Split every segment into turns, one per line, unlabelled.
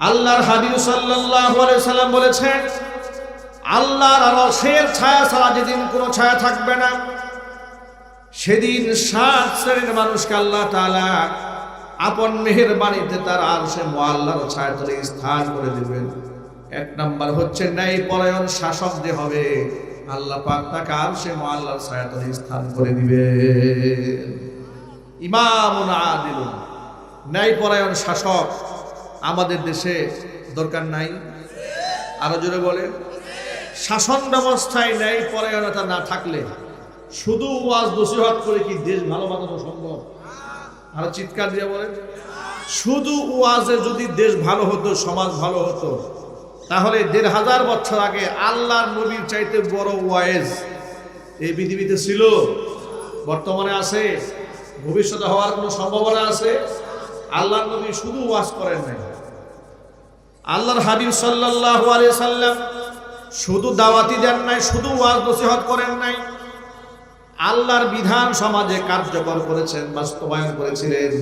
আল্লাহর হাবিব সাল্লাম বলেছেন, আল্লাহর আরশের ছায়া ছাড়া যেদিন কোনো ছায়া থাকবে না, সেদিন সাত শ্রেণির মানুষকে আল্লাহ তাআলা আপন মেহের মেহেরবানিতে তার আরশে মুআল্লার ছায়া তলে স্থান করে দিবেন। এক নাম্বার হচ্ছে ন্যায় পরায়ণ শাসক যে হবে, আল্লাহ পাক তাকে আরশে মুআল্লার ছায়া তলে স্থান করে দিবেন। ইমামুন আদিলুন, ন্যায় পরায়ণ শাসক আমাদের দেশে দরকার নাই? আরও জোরে বলে শাসন ব্যবস্থায় ন্যায় পরায়ণতা না থাকলে শুধু ওয়াজ নসিহত করে কি দেশ ভালো বানানো সম্ভব? আরও চিৎকার দিয়ে বলেন। শুধু ওয়াজে যদি দেশ ভালো হতো, সমাজ ভালো হতো, তাহলে দেড় হাজার বছর আগে আল্লাহর নবীর চাইতে বড় ওয়াইজ এই পৃথিবীতে ছিল। বর্তমানে আছে, ভবিষ্যতে হওয়ার কোনো সম্ভাবনা আছে? আল্লাহর নবী শুধু ওয়াজ করেন নাই। আল্লাহর হাবিব সাল্লাল্লাহু আলাইহি সাল্লাম শুধু দাওয়াতি দেন নাই, শুধু ওয়াজ নসিহত করেন নাই। আল্লাহর বিধান সমাজে কার্যকর করেছেন, বাস্তবায়ন করেছিলেন।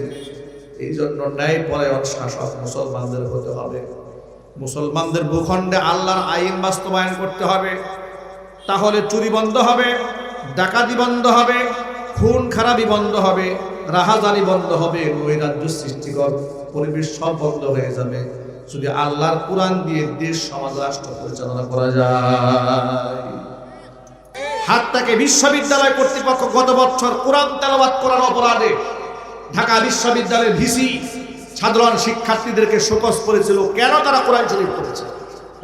এই জন্য ন্যায় পরায়ণ শাসক মুসলমানদের হতে হবে। মুসলমানদের ভূখণ্ডে আল্লাহর আইন বাস্তবায়ন করতে হবে। তাহলে চুরি বন্ধ হবে, ডাকাতি বন্ধ হবে, খুন খারাপি বন্ধ হবে রাহাজানি বন্ধ হবে, নৈরাজ্য সৃষ্টিকর পরিবেশ সব বন্ধ হয়ে যাবে। যদি আল্লাহর কোরআন দিয়ে দেশ, সমাজ, রাষ্ট্র পরিচালনা করা যায়। হাতটাকে বিশ্ববিদ্যালয় কর্তৃপক্ষ গত বছর কোরআন তেলাবাদ করার অপরাধে ঢাকা বিশ্ববিদ্যালয়ের ভিসি সাধারণ শিক্ষার্থীদেরকে শোকস করেছিল, কেন তারা কোরআন শরীফ করেছে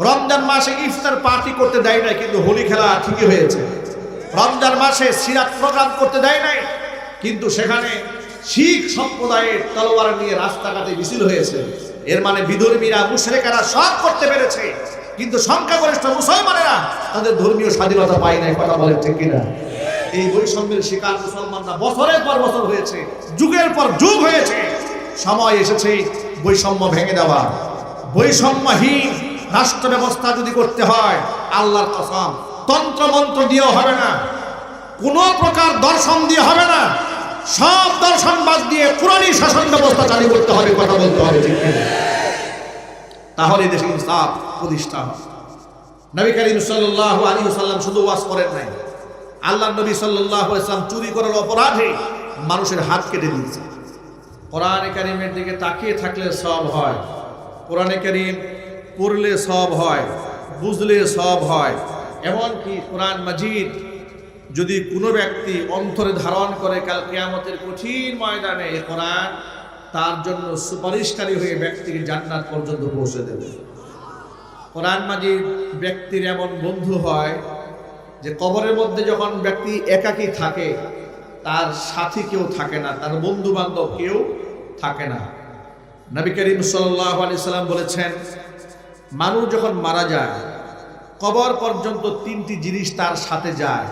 রমজান মাসে ইফতার পার্টি করতে দেয় নাই, কিন্তু হোলি খেলা ঠিকই হয়েছে। রমজান মাসে সিরাত প্রোগ্রাম করতে দেয় নাই, কিন্তু সেখানে শিখ সম্প্রদায়ের তলোয়ার নিয়ে রাস্তাঘাটে মিছিল হয়েছে। এর মানে বিধর্মীরা, মুশরেকারা সব করতে পেরেছে। কিন্তু সংখ্যাগরিষ্ঠ মুসলমানেরা তাদের ধর্মীয় স্বাধীনতা পায় নাই, কথা বলেন ঠিক কিনা? এই বৈষম্যের শিকার মুসলমানরা বছরের পর বছর হয়েছে, যুগের পর যুগ হয়েছে। সময় এসেছে বৈষম্য ভেঙে দেওয়া। বৈষম্যহীন রাষ্ট্র ব্যবস্থা যদি করতে হয়, আল্লাহর কসম তন্ত্র মন্ত্র দিয়েও হবে না। কোনো প্রকার দর্শন দিয়ে হবে না। সব দর্শন বাদ দিয়ে পুরানি শাসন ব্যবস্থা চালু করতে হবে, কথা বলতে হবে তাহলে দেশে ইনসাফ প্রতিষ্ঠা নবী করিম সাল্লাল্লাহু আলাইহি ওয়াসাল্লাম শুধু ওয়াজ করেন নাই। আল্লাহ নবী সাল্লাল্লাহু আলাইহি ওয়াসাল্লাম চুরি করার অপরাধে মানুষের হাত কেটে দিয়েছে। কোরআনে কারিমের দিকে তাকিয়ে থাকলে সব হয়, কোরআনে কারিম পড়লে সব হয়, বুঝলে সব হয়, এমনকি কোরআন মাজিদ যদি কোনো ব্যক্তি অন্তরে ধারণ করে কাল কেয়ামতের কঠিন ময়দানে কোরআন, তার জন্য সুপারিশকারী হয়ে ব্যক্তিকে জান্নাত পর্যন্ত পৌঁছে দেবে। কোরআন মাজিদ ব্যক্তির এমন বন্ধু হয় যে কবরের মধ্যে যখন ব্যক্তি একাকী থাকে, তার সাথী কেউ থাকে না, তার বন্ধু বান্ধব কেউ থাকে না। নবী করিম সাল্লাহ আলি সাল্লাম বলেছেন, মানুষ যখন মারা যায়, কবর পর্যন্ত তিনটি জিনিস তার সাথে যায়।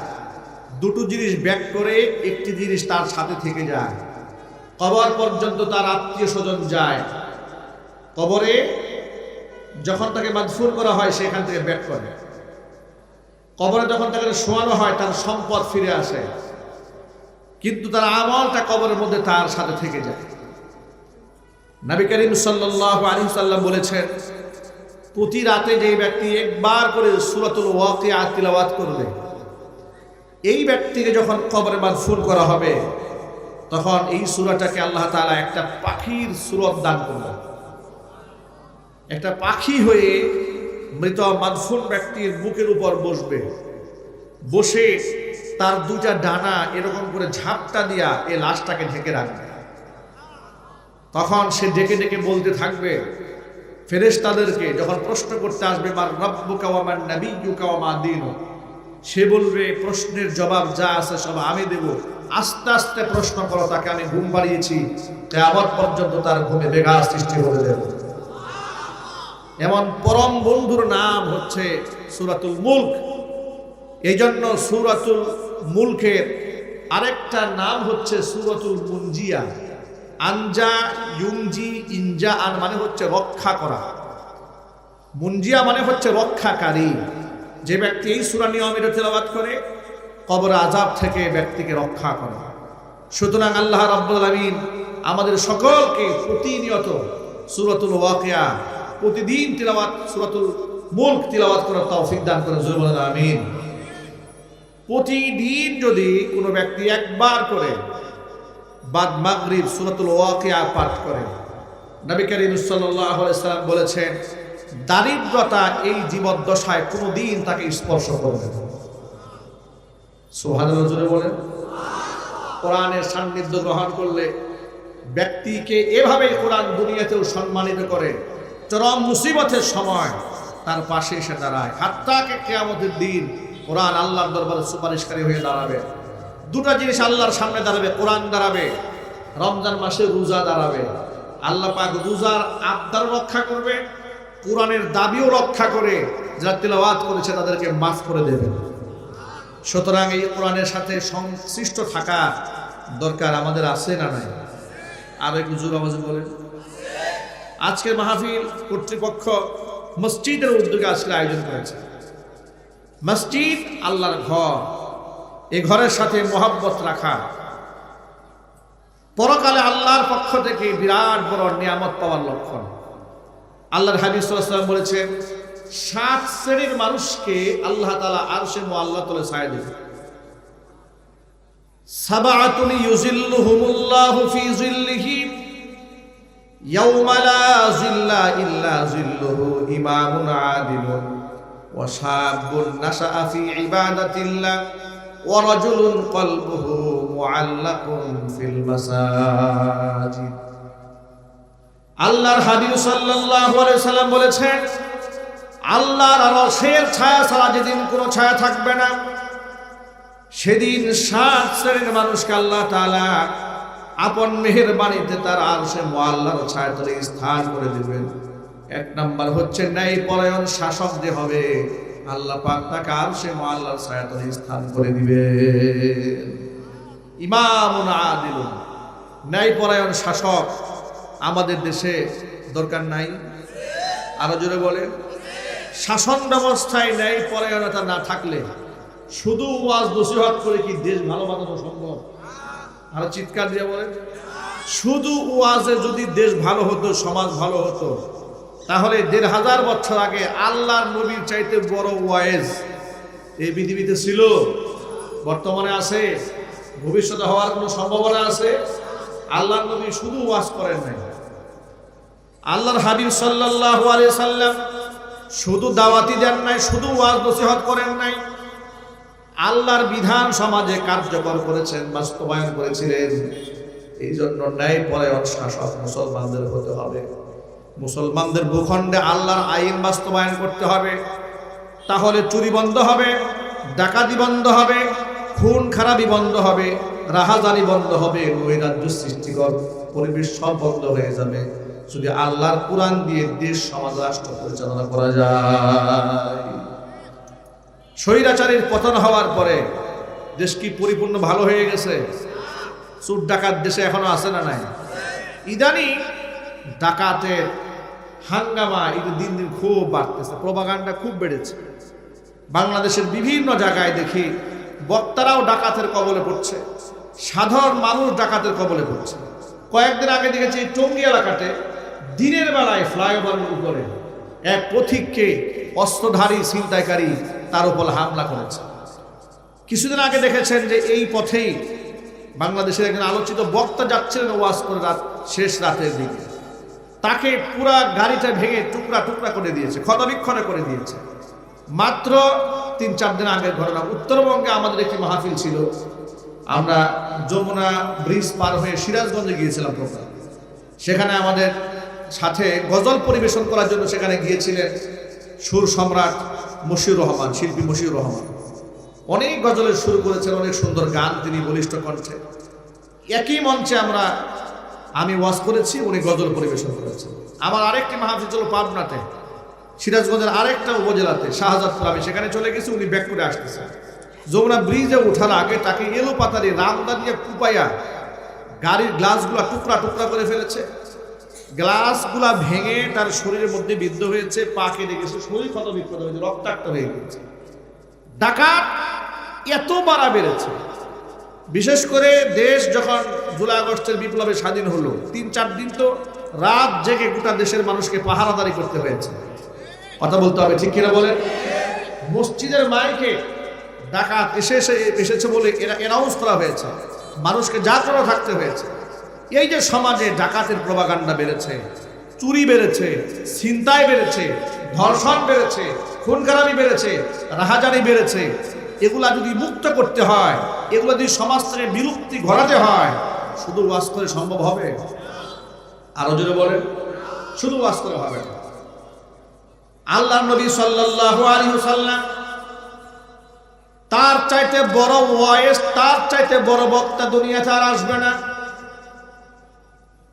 দুটো জিনিস ব্যাক করে, একটি জিনিস তার সাথে থেকে যায়। কবর পর্যন্ত তার আত্মীয় স্বজন যায়। কবরে যখন তাকে মাদফুর করা হয়, সেখান থেকে ব্যাক করে। কবরে যখন তাকে শোয়ানো হয়, তার সম্পদ ফিরে আসে। কিন্তু তার আমলটা কবরের মধ্যে তার সাথে থেকে যায়। নবী করিম সাল্লাল্লাহু আলাইহি সাল্লাম বলেছেন, প্রতি রাতে যে ব্যক্তি একবার করে সূরাতুল ওয়াকিয়া তিলাওয়াত করবে এই ব্যক্তিকে যখন কবরে মাদফুন করা হবে, তখন এই সূরাটাকে আল্লাহ তাআলা একটা পাখির সুরত দান করবেন একটা পাখি হয়ে মৃত মাদফুন ব্যক্তির বুকের উপর বসবে। বসে তার দুটা ডানা এরকম করে ঝাপটা দিয়া এ লাশটাকে ঢেকে রাখবে। তখন সে ডেকে ডেকে বলতে থাকবে, ফেরেশতাদেরকে যখন প্রশ্ন করতে আসবে, মার রব্বুকা ওয়া মান নাবিয়্যুকা ওয়া মা দীনুক? সে বলবে, প্রশ্নের জবাব যা আছে সব আমি দেব। আস্তে আস্তে প্রশ্ন করো, তাকে আমি ঘুম বাড়িয়েছি আবার পর্যন্ত তার ঘুমে বেগা সৃষ্টি করে দেব। এমন পরম বন্ধুর নাম হচ্ছে সুরাতুল মুল্ক। এই জন্য সুরাতুল মুলকের আরেকটা নাম হচ্ছে সুরাতুল মুঞ্জিয়া আনজা ইউংজি ইনজা আন মানে হচ্ছে রক্ষা করা। মুঞ্জিয়া মানে হচ্ছে রক্ষাকারী। যে ব্যক্তি এই সুরা নিয়মিত তেলাবাদ করে, কবর আজাব থেকে ব্যক্তিকে রক্ষা করে। সুতরাং আল্লাহ রাব্বুল আলামিন আমাদের সকলকে প্রতিনিয়ত সুরতুল ওয়াকিয়া, প্রতিদিন তিলাওয়াত, সুরতুল মুল্ক তিলাওয়াত করার তৌফিক দান করেন। জোরে বলেন, আমিন। প্রতিদিন যদি কোনো ব্যক্তি একবার করে বাদ মাগরিব সুরতুল ওয়াকিয়া পাঠ করে, নবী করিম আলাইহি সাল্লাম বলেছেন দারিদ্রতা এই জীবদ্দশায় কোনোদিন তাকে স্পর্শ করবে না। সুবহানাল্লাহ জোরে বলেন। কোরআনের সান্নিধ্য গ্রহণ করলে ব্যক্তিকে এভাবে কোরআন দুনিয়াতেও সম্মানিত করে। চরম মুসিবতের সময় তার পাশে এসে দাঁড়ায়। হাত্তাকে কেয়ামতের দিন কোরআন আল্লাহর দরবারে সুপারিশকারী হয়ে দাঁড়াবে। দুটো জিনিস আল্লাহর সামনে দাঁড়াবে, কোরআন দাঁড়াবে, রমজান মাসে রোজা দাঁড়াবে। আল্লাহ পাক রোজার আবদার রক্ষা করবে। কোরআনের দাবিও রক্ষা করে, যারা তেলাওয়াত করেছে তাদেরকে মাফ করে দেবেন সুতরাং এই কোরআনের সাথে সংশ্লিষ্ট থাকা দরকার আমাদের আছে না নাই? আর একটু জোর আওয়াজে বলেন। আজকের মাহফিল কর্তৃপক্ষ মসজিদের উদ্যোগে আসলে আয়োজন করেছে। মসজিদ আল্লাহর ঘর এই ঘরের সাথে মোহাব্বত রাখা। পরকালে আল্লাহর পক্ষ থেকে বিরাট বড় নিয়ামত পাওয়ার লক্ষণ। আল্লাহর হাবিব সাল্লাল্লাহু বলেছেন, সাত শ্রেণির মানুষকে আল্লাহ তাআলা আরশে মুআল্লা তলে ছায়া দেবে মাসাজিদ। আল্লাহর হাবিব সাল্লাম বলেছেন, আল্লাহর আরশের ছায়া ছাড়া যেদিন কোনো ছায়া থাকবে না, সেদিন সাত শ্রেণির মানুষকে আল্লাহ তাআলা আপন মেহেরবানিতে তার আরশে মুআল্লার ছায়া তলে স্থান করে দিবেন। এক নাম্বার হচ্ছে ন্যায় পরায়ণ শাসক যে হবে, আল্লাহ পাক তাকে আরশে মুআল্লার ছায়া তলে স্থান করে দিবেন। ইমামুন আদিলুন ন্যায় পরায়ণ শাসক আমাদের দেশে দরকার নাই। আরও জোরে বলে। শাসন ব্যবস্থায় ন্যায় পরায়ণতা না থাকলে শুধু ওয়াজ নসিহত করে কি দেশ ভালো বানানো সম্ভব? আর চিৎকার দিয়ে বলেন শুধু ওয়াজে যদি দেশ ভালো হতো, সমাজ ভালো হতো, তাহলে দেড় হাজার বছর আগে আল্লাহর নবীর চাইতে বড় ওয়াইজ এই পৃথিবীতে ছিল। বর্তমানে আছে, ভবিষ্যতে হওয়ার কোনো সম্ভাবনা আছে? আল্লাহর নবী শুধু ওয়াজ করেন নাই। আল্লাহর হাবিব সাল্লাল্লাহু আলাইহি সাল্লাম শুধু দাওয়াতি দেন নাই, শুধু ওয়াজ নসিহত করেন নাই। আল্লাহর বিধান সমাজে কার্যকর করেছেন, বাস্তবায়ন করেছিলেন। এই জন্য ন্যায় পরায়ণ শাসক মুসলমানদের হতে হবে। মুসলমানদের ভূখণ্ডে আল্লাহর আইন বাস্তবায়ন করতে হবে। তাহলে চুরি বন্ধ হবে, ডাকাতি বন্ধ হবে, খুন খারাপি বন্ধ হবে, রাহাজানি বন্ধ হবে, নৈরাজ্য সৃষ্টিকর পরিবেশ সব বন্ধ হয়ে যাবে। যদি আল্লাহর কোরআন দিয়ে দেশ, সমাজ, রাষ্ট্র পরিচালনা করা যায়। স্বৈরাচারীর পতন হওয়ার পরে দেশ কি পরিপূর্ণ ভালো হয়ে গেছে? চুর ডাকাত দেশে এখনও আছে না নাই? ইদানি ডাকাতের হাঙ্গামা এটা দিন দিন খুব বাড়তেছে প্রবাগান্ডা খুব বেড়েছে। বাংলাদেশের বিভিন্ন জায়গায় দেখি বক্তারাও ডাকাতের কবলে পড়ছে, সাধারণ মানুষ ডাকাতের কবলে পড়ছে। কয়েকদিন আগে দেখেছি টঙ্গী এলাকাতে দিনের বেলায় ফ্লাইওভারের উপরে এক পথিককে অস্ত্রধারী ছিনতাইকারী তার উপর হামলা করেছে। কিছুদিন আগে দেখেছেন যে এই পথেই বাংলাদেশের একজন আলোচিত বক্তা যাচ্ছিলেন ওয়াজ করে রাত, শেষ রাতের দিকে। তাকে পুরা গাড়িটা ভেঙে টুকরা টুকরা করে দিয়েছে, ক্ষতবিক্ষণে করে দিয়েছে। মাত্র তিন চার দিন আগের ঘটনা। উত্তরবঙ্গে আমাদের একটি মাহফিল ছিল। আমরা যমুনা ব্রিজ পার হয়ে সিরাজগঞ্জে গিয়েছিলাম প্রোগ্রাম। সেখানে আমাদের সাথে গজল পরিবেশন করার জন্য সেখানে গিয়েছিলেন সুর সম্রাট মশিউর রহমান, শিল্পী মশিউর রহমান। অনেক গজলের সুর করেছেন, অনেক সুন্দর গান তিনি বলিষ্ঠ কণ্ঠে। একই মঞ্চে আমরা, আমি ওয়াজ করেছি, উনি গজল পরিবেশন করেছেন। আমার আরেকটি মাহফিল ছিল পাবনাতে, সিরাজগঞ্জের আরেকটা উপজেলাতে, শাহজাদপুর আমি সেখানে চলে গেছি, উনি ব্যাক করে আসতেছেন। যমুনা ব্রিজে ওঠার আগে তাকে এলো পাতারি রামদা দিয়ে কুপাইয়া গাড়ির গ্লাসগুলো টুকরা টুকরা করে ফেলেছে। গ্লাসগুলা ভেঙে তার শরীরের মধ্যে বিদ্ধ হয়েছে, পা কেটে গেছে, শরীর ক্ষত বিক্ষত হয়েছে, রক্তাক্ত হয়ে গেছে ডাকাত এত বাড়া বেড়েছে। বিশেষ করে দেশ যখন জুলাই আগস্টের বিপ্লবে স্বাধীন হলো, তিন চার দিন তো রাত জেগে গোটা দেশের মানুষকে পাহারাদারি করতে হয়েছে। কথা বলতে হবে, ঠিক কিনা বলেন? মসজিদের মাইকে ডাকাত এসে এসে এসেছে বলে এরা অ্যানাউন্স করা হয়েছে। মানুষকে যা জাগ্রত থাকতে হয়েছে। এই যে সমাজে ডাকাতের প্রবাগান্ডা বেড়েছে, চুরি বেড়েছে, ছিনতাই বেড়েছে, ধর্ষণ বেড়েছে খুন খারাপি বেড়েছে, রাহাজানি বেড়েছে, এগুলা যদি মুক্ত করতে হয়, এগুলো যদি সমাজ থেকে বিলুপ্তি ঘটাতে হয়, শুধু ওয়াজ করে সম্ভব হবে? আরও জোরে বলেন, শুধু ওয়াজ করে হবে আল্লাহ নবী সাল্লাল্লাহু আলাইহি সাল্লাম তার চাইতে বড় ওয়াইস, তার চাইতে বড় বক্তা দুনিয়াতে আর আসবে না।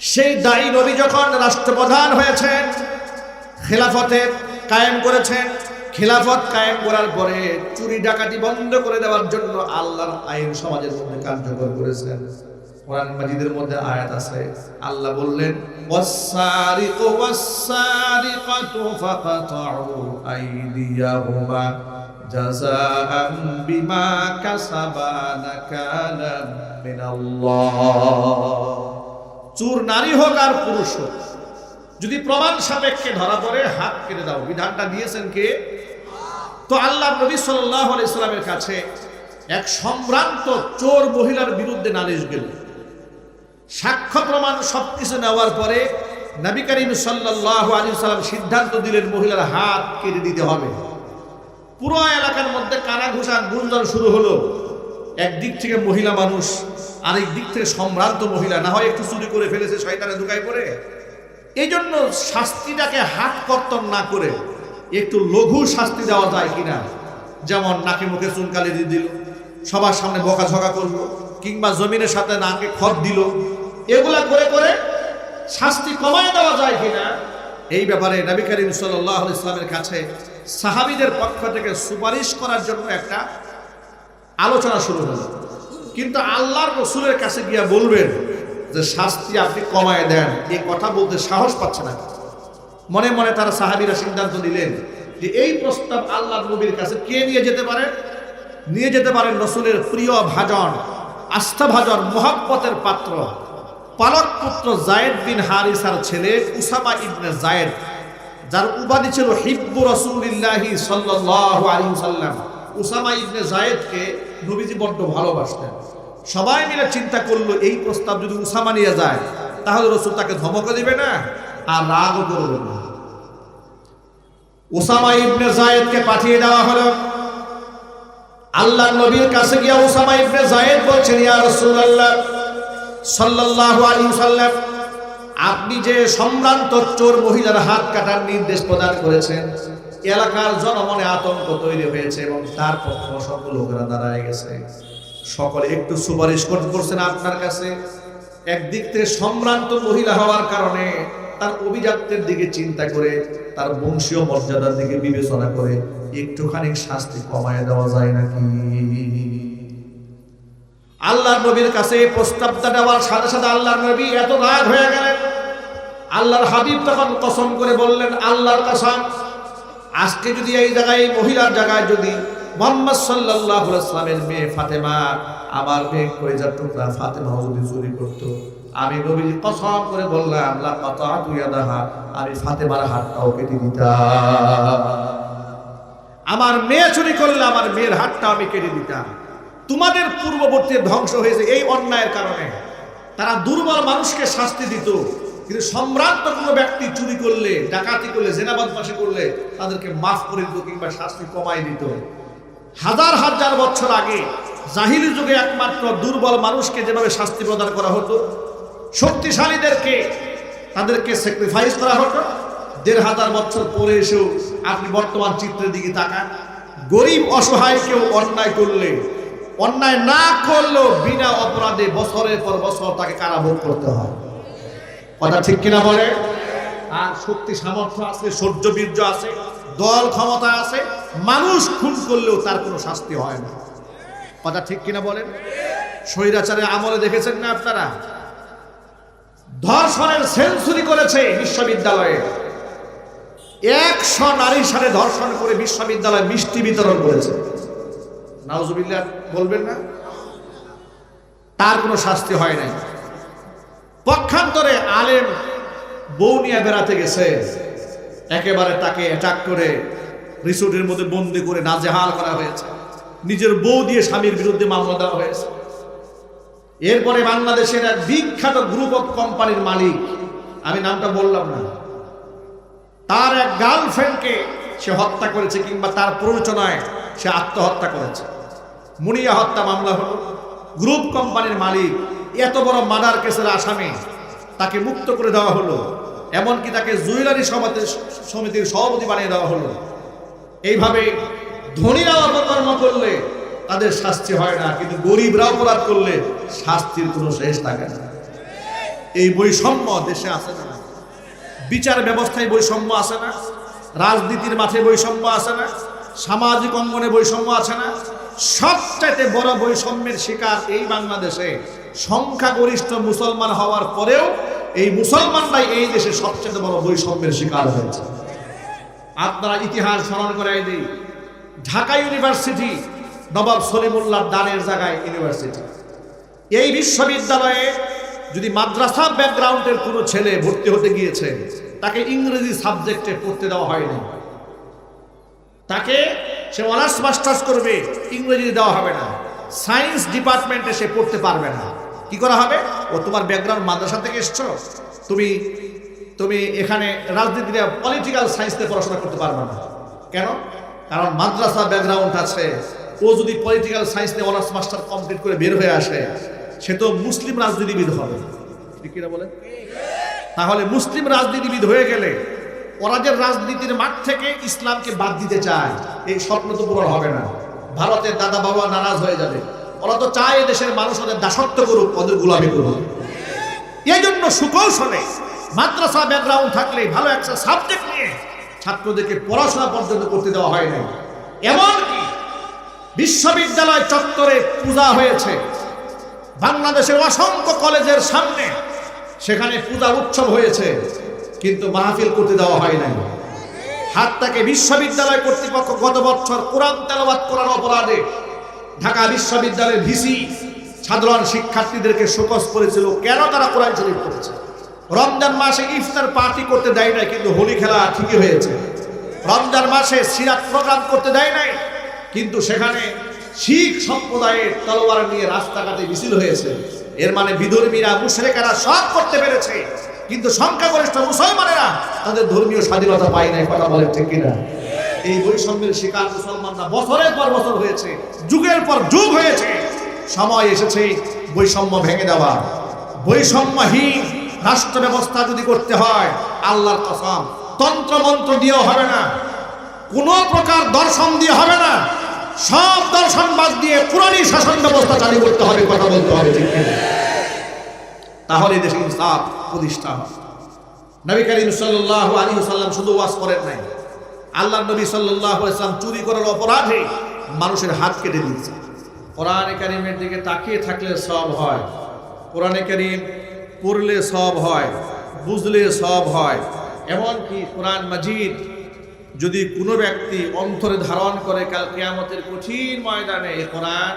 সেই দায়ী নবী যখন রাষ্ট্রপ্রধান হয়েছেন, খেলাফতে কায়েম করেছেন, খেলাফত কায়েম করার পরে চুরি ডাকাতি বন্ধ করে দেওয়ার জন্য আল্লাহর আইন সমাজের মধ্যে কার্যকর করেছেন। কোরআন মাজিদের মধ্যে আয়াত আছে, আল্লাহ বললেন ওয়াসারিকু ওয়াসারিকাতু ফাকাতাউ আইদিয়াহুমা জাযাআন বিমা কাসাবা নাকালাম মিনাল্লাহ। চোর নারী হোক আর পুরুষ হোক, যদি প্রমাণ সাপেক্ষে ধরা পড়ে, হাত কেটে দাও। বিধানটা দিয়েছেন কে? তো আল্লাহ নবী সাল্লাহ ইসলামের কাছে এক সম্ভ্রান্ত চোর মহিলার বিরুদ্ধে নালিশ গেল। সাক্ষ্য প্রমাণ সবকিছু নেওয়ার পরে নবী করিম সাল্লাহ আলী সাল্লাম সিদ্ধান্ত দিলেন, মহিলার হাত কেটে দিতে হবে। পুরো এলাকার মধ্যে কানা ঘুষান গুঞ্জন শুরু হলো। একদিক থেকে মহিলা মানুষ আরেক দিক থেকে সম্ভ্রান্ত মহিলা, না হয় একটু চুরি করে ফেলেছে শয়তানে ঢুকাই পড়ে? এই জন্য শাস্তিটাকে হাত কর্তন না করে একটু লঘু শাস্তি দেওয়া যায় কিনা? যেমন নাকে মুখে চুনকালি দিয়ে দিল, সবার সামনে বকাঝকা করল, কিংবা জমিনের সাথে নাকে খত দিল। এগুলা করে করে শাস্তি কমায় দেওয়া যায় কিনা? এই ব্যাপারে নবী করিম সাল্লাহ ইসলামের কাছে সাহাবিদের পক্ষ থেকে সুপারিশ করার জন্য একটা আলোচনা শুরু হলো। কিন্তু আল্লাহর রসুলের কাছে গিয়া বলবেন যে শাস্তি আপনি কমায় দেন। এই কথা বলতে সাহস পাচ্ছে না। মনে মনে তারা সাহাবিরা সিদ্ধান্ত নিলেন যে এই প্রস্তাব আল্লাহ নবীর কাছে কে নিয়ে যেতে পারে? নিয়ে যেতে পারেন রসুলের প্রিয় ভাজন, আস্থা ভাজন, মোহাব্বতের পাত্র, পালক পুত্র জায়েদ বিন হারিসার ছেলে উসামা ইবনে জায়েদ, যার উপাধি ছিল হিব্বু রসুলিল্লাহি সাল্লাল্লাহু আলাইহি সাল্লাম উসামা ইবনে জায়েদকে নবীজি বড্ড ভালোবাসতেন। সবাই মিলে চিন্তা করল, এই প্রস্তাব যদি উসামা নিয়ে যায়, তাহলে রসুল তাকে ধমক দিবে না, আর রাগও করবে না। উসামা ইবনে জায়েদকে পাঠিয়ে দেওয়া হলো। আল্লাহ নবীর কাছে গিয়া উসামা ইবনে জায়েদ বলছেন, ইয়া সাল্লাল্লাহু আলাইহি সাল্লাম আপনি যে সম্ভ্রান্ত চোর মহিলার হাত কাটার নির্দেশ প্রদান করেছেন এলাকার জনমনে আতঙ্ক তৈরি হয়েছে এবং তার পক্ষ সকল লোকেরা দাঁড়ায় গেছে। সকলে একটু সুপারিশ করছেন আপনার কাছে। একদিক থেকে সম্ভ্রান্ত মহিলা হওয়ার কারণে তার অভিজাত্যের দিকে চিন্তা করে, তার বংশীয় মর্যাদার দিকে বিবেচনা করে একটুখানি শাস্তি কমায় দেওয়া যায় নাকি? আল্লাহর নবীর কাছে প্রস্তাবটা দেওয়ার সাথে সাথে আল্লাহর নবী এত রাগ হয়ে গেলেন। আল্লাহর হাবিব তখন কসম করে বললেন, আল্লাহর কসম আজকে যদি এই জায়গায়, এই মহিলার জায়গায় যদি মোহাম্মদ সাল্লাহ ইসলামের মেয়ে ফাতেমা, আমার মেয়ে করে টুকরা ফাতেমা যদি চুরি করতো, আমি নবীজি কসম করে বললাম লা কথা আমি ফাতেমার হাতটাও কেটে দিতাম। আমার মেয়ে চুরি করলে আমার মেয়ের হাতটা আমি কেটে দিতাম। তোমাদের পূর্ববর্তী ধ্বংস হয়েছে এই অন্যায়ের কারণে। তারা দুর্বল মানুষকে শাস্তি দিত। কিন্তু সম্রান্ত কোনো ব্যক্তি চুরি করলে, ডাকাতি করলে জেনাবাদ পাশে করলে, তাদেরকে মাফ করে দিত কিংবা শাস্তি কমাই দিত। হাজার হাজার বছর আগে জাহিলি যুগে একমাত্র দুর্বল মানুষকে যেভাবে শাস্তি প্রদান করা হতো, শক্তিশালীদেরকে তাদেরকে স্যাক্রিফাইস করা হতো। দেড় হাজার বছর পরে এসেও আপনি বর্তমান চিত্রের দিকে তাকান। গরিব, অসহায় কেউ অন্যায় করলে, অন্যায় না করলেও বিনা অপরাধে বছরের পর বছর তাকে কারাভোগ করতে হয়। কথা ঠিক কিনা বলে? আর শক্তি, সামর্থ্য আছে, সৌর্য, বীর্য আছে, দল ক্ষমতা আছে, মানুষ খুন করলেও তার কোনো শাস্তি হয় না। কথা ঠিক কিনা বলেন? স্বৈরাচারের আমলে দেখেছেন না আপনারা? ধর্ষণের সেঞ্চুরি করেছে বিশ্ববিদ্যালয়ে। একশো নারীর সাথে ধর্ষণ করে বিশ্ববিদ্যালয়ে মিষ্টি বিতরণ করেছে। নাউজুবিল্লাহ, বলবেন না? তার কোনো শাস্তি হয় নাই। পক্ষান্তরে আলেম বউ নিয়ে বেড়াতে গেছে। একেবারে তাকে অ্যাটাক করে রিসোর্টের মধ্যে বন্দি করে নাজেহাল করা হয়েছে। নিজের বউ দিয়ে স্বামীর বিরুদ্ধে মামলা দেওয়া হয়েছে। এরপরে বাংলাদেশের এক বিখ্যাত গ্রুপ অফ কোম্পানির মালিক, আমি নামটা বললাম না, তার এক গার্লফ্রেন্ডকে সে হত্যা করেছে কিংবা তার প্ররোচনায় সে আত্মহত্যা করেছে। মুনিয়া হত্যা মামলা হলো। গ্রুপ কোম্পানির মালিক এত বড় মার্ডার কেসের আসামি তাকে মুক্ত করে দেওয়া হলো, এমনকি তাকে জুয়েলারি সমিতির সমিতির সভাপতি বানিয়ে দেওয়া হলো। এইভাবে ধনীরা অপকর্ম করলে তাদের শাস্তি হয় না, কিন্তু গরিবরা অপরাধ করলে শাস্তির কোনো শেষ থাকে না। এই বৈষম্য দেশে আছে না। বিচার ব্যবস্থায় বৈষম্য আছে না। রাজনীতির মাঠে বৈষম্য আছে না। সামাজিক অঙ্গনে বৈষম্য আছে না। সবচাইতে বড় বৈষম্যের শিকার এই বাংলাদেশে সংখ্যাগরিষ্ঠ মুসলমান হওয়ার পরেও এই মুসলমানরাই এই দেশে সবচেয়ে বড় বৈষম্যের শিকার হয়েছে। আপনারা ইতিহাস স্মরণ করাই দিই ঢাকা ইউনিভার্সিটি নবাব সলিমুল্লাহ দানের জায়গায় ইউনিভার্সিটি। এই বিশ্ববিদ্যালয়ে যদি মাদ্রাসা ব্যাকগ্রাউন্ডের কোনো ছেলে ভর্তি হতে গিয়েছে, তাকে ইংরেজি সাবজেক্টে পড়তে দেওয়া হয়নি। তাকে সে অনার্স মাস্টার্স করবে, ইংরেজি দেওয়া হবে না। সায়েন্স ডিপার্টমেন্টে সে পড়তে পারবে না। কি করা হবে? ও তোমার ব্যাকগ্রাউন্ড মাদ্রাসা থেকে এসছো। তুমি তুমি এখানে রাজনীতি পলিটিক্যাল সায়েন্স পড়াশোনা করতে পারবে না। কেন? কারণ মাদ্রাসা ব্যাকগ্রাউন্ড আছে। ও যদি পলিটিক্যাল সায়েন্স নিয়ে অনার্স মাস্টার কমপ্লিট করে বের হয়ে আসে, সে তো মুসলিম রাজনীতিবিদ হবে। কিনা বলেন? তাহলে মুসলিম রাজনীতিবিদ হয়ে গেলে ওরা যে রাজনীতির মাঠ থেকে ইসলামকে বাদ দিতে চায়, এই স্বপ্ন তো পূরণ হবে না। ভারতের দাদা বাবা নারাজ হয়ে যাবে। ওরা তো চায় দেশের মানুষ ওদের দাসত্ব করুক, ওদের গোলামি করুক। এই জন্য সুকৌশলে মাদ্রাসা ব্যাকগ্রাউন্ড থাকলে ভালো একটা সাবজেক্ট নিয়ে ছাত্রদেরকে পড়াশোনা পর্যন্ত করতে দেওয়া হয় না এমনকি বিশ্ববিদ্যালয় চত্বরে পূজা হয়েছে। বাংলাদেশের অসংখ্য কলেজের সামনে সেখানে পূজা উৎসব হয়েছে, কিন্তু মাহফিল করতে দেওয়া হয় নাই। হাতটাকে বিশ্ববিদ্যালয় কর্তৃপক্ষ গত বছর কোরআন তেলাবাদ করার অপরাধে ঢাকা বিশ্ববিদ্যালয়ের ভিসি সাধারণ শিক্ষার্থীদেরকে শোকস করেছিল। কেন তারা কোরআন শরীফ করেছে রমজান মাসে ইফতার পার্টি করতে দেয় নাই, কিন্তু হোলি খেলা ঠিকই হয়েছে। রমজান মাসে সিরাত প্রোগ্রাম করতে দেয় নাই, কিন্তু সেখানে শিখ সম্প্রদায়ের তলোয়ার নিয়ে রাস্তাঘাটে মিছিল হয়েছে। এর মানে বিধর্মীরা, মুশরেকারা সব করতে পেরেছে, কিন্তু সংখ্যাগরিষ্ঠ মুসলমানেরা তাদের ধর্মীয় স্বাধীনতা পায় নাই, কথা বলে ঠিক কিনা? এই বৈষম্যের শিকার মুসলমানরা বছরের পর বছর হয়েছে, যুগের পর যুগ হয়েছে। সময় এসেছে বৈষম্য ভেঙে দেওয়া। বৈষম্যহীন রাষ্ট্র ব্যবস্থা যদি করতে হয়, আল্লাহর কসম তন্ত্র মন্ত্র দিয়েও হবে না। কোনো প্রকার দর্শন দিয়ে হবে না। সব দর্শন বাদ দিয়ে পুরানি শাসন ব্যবস্থা চালু করতে হবে, কথা বলতে হবে, ঠিক তাহলে দেশে ইনসাফ প্রতিষ্ঠা নবী করিম সাল্লাল্লাহু আলাইহি সাল্লাম শুধু ওয়াজ করেন নাই। আল্লাহ নবী সাল্লাম চুরি করার অপরাধে মানুষের হাত কেটে দিয়েছে। কোরআনে কারিমের দিকে তাকিয়ে থাকলে সব হয়, কোরআনে কারিম পড়লে সব হয়, বুঝলে সব হয়। এমনকি কোরআন মাজিদ যদি কোনো ব্যক্তি অন্তরে ধারণ করে কাল কেয়ামতের কঠিন ময়দানে কোরআন,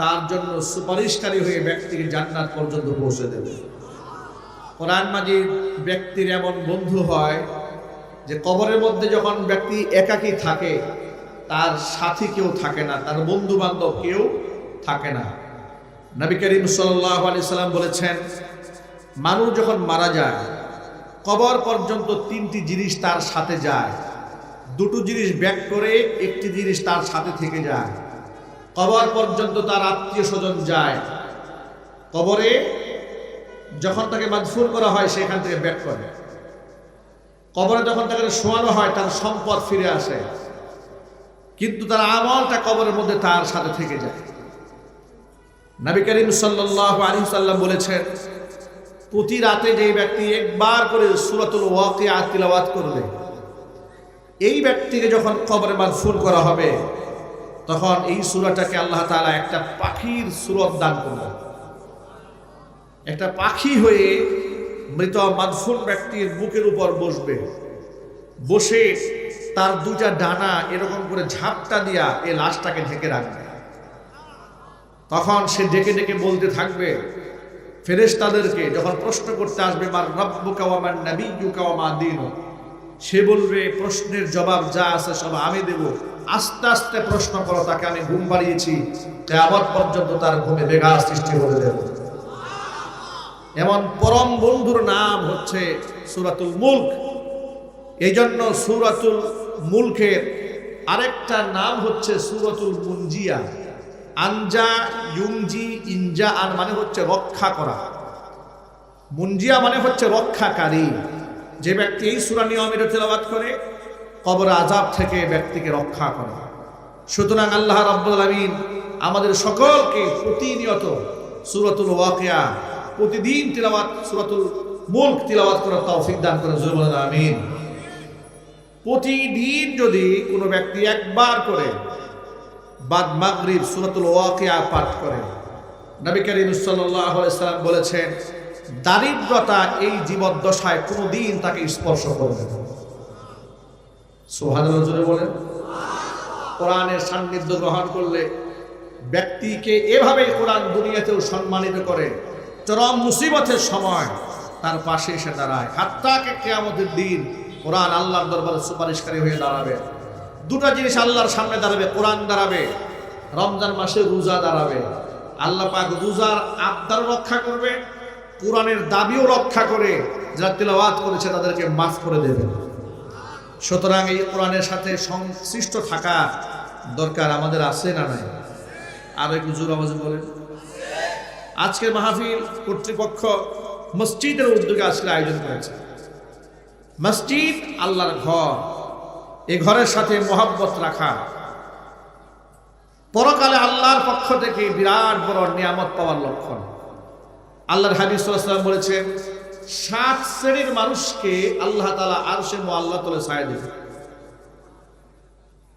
তার জন্য সুপারিশকারী হয়ে ব্যক্তিকে জান্নাত পর্যন্ত পৌঁছে দেবে। কোরআন মাজিদ ব্যক্তির এমন বন্ধু হয় যে কবরের মধ্যে যখন ব্যক্তি একাকী থাকে, তার সাথী কেউ থাকে না, তার বন্ধু বান্ধব কেউ থাকে না। নবী করিম সাল্লাম বলেছেন, মানুষ যখন মারা যায়, কবর পর্যন্ত তিনটি জিনিস তার সাথে যায়। দুটো জিনিস ব্যাক করে একটি জিনিস তার সাথে থেকে যায়। কবর পর্যন্ত তার আত্মীয় স্বজন যায়। কবরে যখন তাকে মাদফুর করা হয়, সেখান থেকে ব্যাক করে। কবরে যখন তাকে শোয়ানো হয়, তার সম্পদ ফিরে আসে। কিন্তু তার আমলটা কবরের মধ্যে তার সাথে থেকে যায়। নবী করিম আলাইহি সাল্লাম বলেছেন, প্রতি রাতে যে ব্যক্তি একবার করে সুরাতুল ওয়াকিয়া তিলাওয়াত করবে, এই ব্যক্তিকে যখন কবরে মারফুল করা হবে, তখন এই সুরাটাকে আল্লাহ তাআলা একটা পাখির সুরত দান করবে একটা পাখি হয়ে মৃত মাদফুন ব্যক্তির বুকের উপর বসবে। বসে তার দুটা ডানা এরকম করে ঝাপটা দিয়া এই লাশটাকে ঢেকে রাখবে। তখন সে ডেকে ডেকে বলতে থাকবে ফেরেস তাদেরকে যখন প্রশ্ন করতে আসবে, মার রব্বুকা ওয়া মান নাবিয়্যুকা ওয়া মা দীনুক সে বলবে, প্রশ্নের জবাব যা আছে সব আমি দেব। আস্তে আস্তে প্রশ্ন করো, তাকে আমি ঘুম পাড়িয়েছি। কেয়ামত পর্যন্ত তার ঘুমে বেগা সৃষ্টি করে দেব। এমন পরম বন্ধুর নাম হচ্ছে সুরাতুল মুল্ক। এই জন্য সুরাতুল মুলকের আরেকটা নাম হচ্ছে সুরাতুল মুঞ্জিয়া আনজা ইউংজি ইনজা আর মানে হচ্ছে রক্ষা করা। মুঞ্জিয়া মানে হচ্ছে রক্ষাকারী। যে ব্যক্তি এই সুরা নিয়মিত তেলাবাদ করে, কবর আজাব থেকে ব্যক্তিকে রক্ষা করে। সুতরাং আল্লাহ রাব্বুল আলামিন আমাদের সকলকে প্রতিনিয়ত সুরতুল ওয়াকিয়া প্রতিদিন তিলাওয়াত, সুরাতুল মুলক তিলাওয়াত করার তৌফিক দান করে জোরে বলেন আমিন। প্রতিদিন যদি কোনো ব্যক্তি একবার করে বাদ মাগরিব, সুরাতুল ওয়াকিয়া পাঠ করে, নবী করিম সাল্লাম বলেছেন, দারিদ্রতা এই জীবদ্দশায় কোনোদিন তাকে স্পর্শ করবে জোরে বলেন। কোরআনের সান্নিধ্য গ্রহণ করলে ব্যক্তিকে এভাবেই কোরআন দুনিয়াতেও সম্মানিত করে। চরম মুসিবতের সময় তার পাশে এসে দাঁড়ায়। হাত্তাকে কেয়ামতের দিন কোরআন আল্লাহর দরবারে সুপারিশকারী হয়ে দাঁড়াবে। দুটো জিনিস আল্লাহর সামনে দাঁড়াবে, কোরআন দাঁড়াবে, রমজান মাসে রোজা দাঁড়াবে। আল্লাহ পাক রোজার আবদার রক্ষা করবে, কোরআনের দাবিও রক্ষা করে, যারা তেলাওয়াত করেছে তাদেরকে মাফ করে দেবে। সুতরাং এই কোরআনের সাথে সংশ্লিষ্ট থাকা দরকার আমাদের আছে না নাই? আর একটু জোর আওয়াজে বলেন। আজকের মাহফিল কর্তৃপক্ষ মসজিদের উদ্যোগে আসলে আয়োজন করেছে। মসজিদ আল্লাহর ঘর। এই ঘরের সাথে মোহাব্বত রাখা। পরকালে আল্লাহর পক্ষ থেকে বিরাট বড় নিয়ামত পাওয়ার লক্ষণ। আল্লাহর সাল্লাল্লাহু বলেছেন, সাত শ্রেণির মানুষকে আল্লাহ তাআলা আরশে আল্লাহ তোলে ছায়া দেবে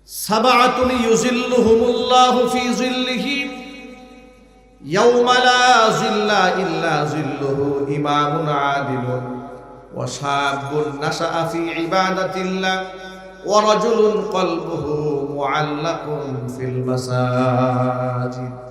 সাবাআতুন ইউজিল্লুহুমুল্লাহু ফি জিল্লিহি ইমামুন আদিলুন ওয়া শাবুন নাশাআ ফি ইবাদাতিল্লাহ ওয়া রাজুলুন কলবুহু মুআল্লাকুন ফিল মাসাজিদ।